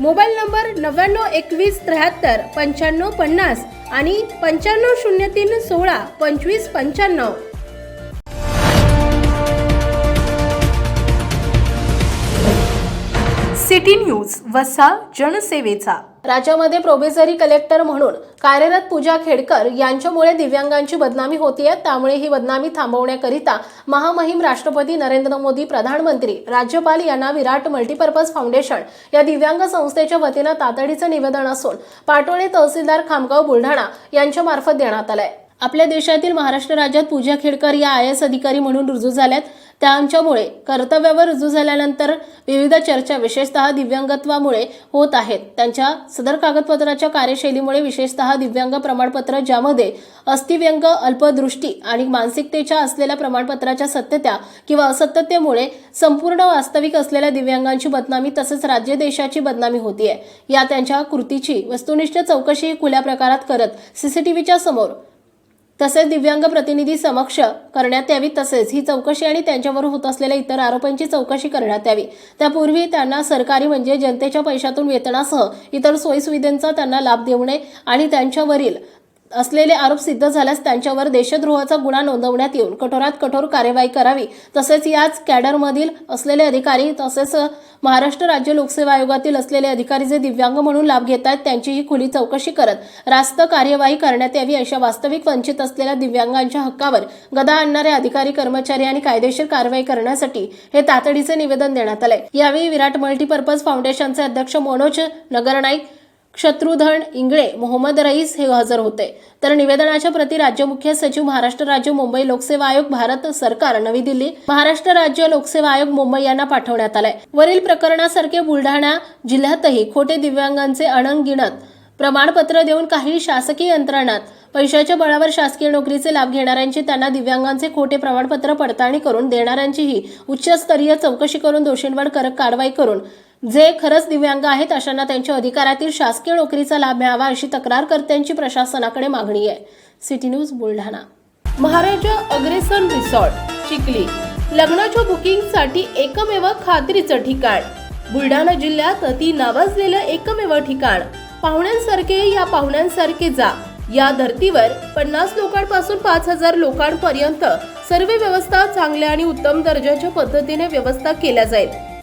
Mobile number नव्याण्णव एकवीस त्र्याहत्तर पंच्याण्णव पन्नास आणि पंच्याण्णव शून्य तीन सोळा पंचवीस पंच्याण्णव. सिटी न्यूज वसा जनसेवेचा. राज्यामध्ये प्रोबेसरी कलेक्टर म्हणून कार्यरत पूजा खेडकर यांच्यामुळे दिव्यांगांची बदनामी होतीये त्यामुळे ही बदनामी थांबवण्याकरिता महामहिम राष्ट्रपती नरेंद्र मोदी प्रधानमंत्री राज्यपाल यांना विराट मल्टीपर्पज फाउंडेशन या दिव्यांग संस्थेच्या वतीनं तातडीचं निवेदन असून पाटोळे तहसीलदार खामगाव बुलढाणा यांच्या मार्फत देण्यात आलंय. आपल्या देशातील महाराष्ट्र राज्यात पूजा खेडकर या आय एस अधिकारी म्हणून रुजू झाल्यात. त्यांच्यामुळे कर्तव्यावर रुजू झाल्यानंतर विविध चर्चा विशेषतः दिव्यांगत्वामुळे होत आहेत. त्यांच्या सदर कागदपत्राच्या कार्यशैलीमुळे विशेषतः दिव्यांग प्रमाणपत्र ज्यामध्ये अस्थिव्यंग अल्पदृष्टी आणि मानसिकतेच्या असलेल्या प्रमाणपत्राच्या सत्यता किंवा असत्यतेमुळे संपूर्ण वास्तविक असलेल्या दिव्यांगांची बदनामी तसेच राज्य देशाची बदनामी होतीये. या त्यांच्या कृतीची वस्तुनिष्ठ चौकशी खुल्या प्रकारात करत सीसीटीव्हीच्या समोर तसेच दिव्यांग प्रतिनिधी समक्ष करण्यात यावी तसेच ही चौकशी आणि त्यांच्यावर होत असलेल्या इतर आरोपांची चौकशी करण्यात यावी. त्यापूर्वी त्यांना सरकारी म्हणजे जनतेच्या पैशातून वेतनासह इतर सोयीसुविधांचा त्यांना लाभ देऊ नये आणि त्यांच्यावरील असलेले आरोप सिद्ध झाल्यास त्यांच्यावर देशद्रोहाचा गुन्हा नोंदवण्यात येऊन कठोरात कठोर कार्यवाही करावी. तसेच याच कॅडरमधील असलेले अधिकारी तसेच महाराष्ट्र राज्य लोकसेवा आयोगातील असलेले अधिकारी जे दिव्यांग म्हणून लाभ घेत आहेत त्यांचीही खुली चौकशी करत रास्त कार्यवाही करण्यात यावी अशा वास्तविक वंचित असलेल्या दिव्यांगांच्या हक्कावर गदा आणणारे अधिकारी कर्मचारी आणि कायदेशीर कारवाई करण्यासाठी हे तातडीचे निवेदन देण्यात आले. यावेळी विराट मल्टीपर्पज फाउंडेशनचे अध्यक्ष मनोज नगरनाईक शत्रुधन इंगळे मोहम्मद रईस हे हजर होते. तर निवेदनाच्या प्रति राज्य मुख्य सचिव महाराष्ट्र राज्य मुंबई लोकसेवा आयोग भारत सरकार नवी दिल्ली महाराष्ट्र राज्य लोकसेवा आयोग मुंबई यांना पाठवण्यात आलाय. वरील प्रकरणासारखे बुलढाणा जिल्ह्यातही खोटे दिव्यांगांचे अणंगिणत प्रमाणपत्र देऊन काही शासकीय यंत्रणात पैशाच्या बळावर शासकीय नोकरीचे लाभ घेणाऱ्यांची त्यांना दिव्यांगांचे खोटे प्रमाणपत्र पडताळणी करून देणाऱ्यांचीही उच्चस्तरीय चौकशी करून दोषींवर कडक कारवाई करून जे खरंच दिव्यांग आहेत अशांना त्यांच्या अधिकारातील शासकीय नोकरीचा लाभ मिळावा अशी तक्रारकर्त्यांची प्रशासनाकडे मागणी आहे. City news Buldhana. Maharaja Agrasen resort Chikhli. लग्नाच्या बुकिंगसाठी एकमेव खात्रीचं ठिकाण. बुलढाणा जिल्ह्यात अति नावाजलेलं एकमेव ठिकाण. पाहुण्यांसारखे या पाहुण्यांसारखे जा. या धर्तीवर पन्नास लोकांपासून पाच हजार लोकांपर्यंत सर्व व्यवस्था चांगल्या आणि उत्तम दर्जाच्या पद्धतीने व्यवस्था केल्या जाईल.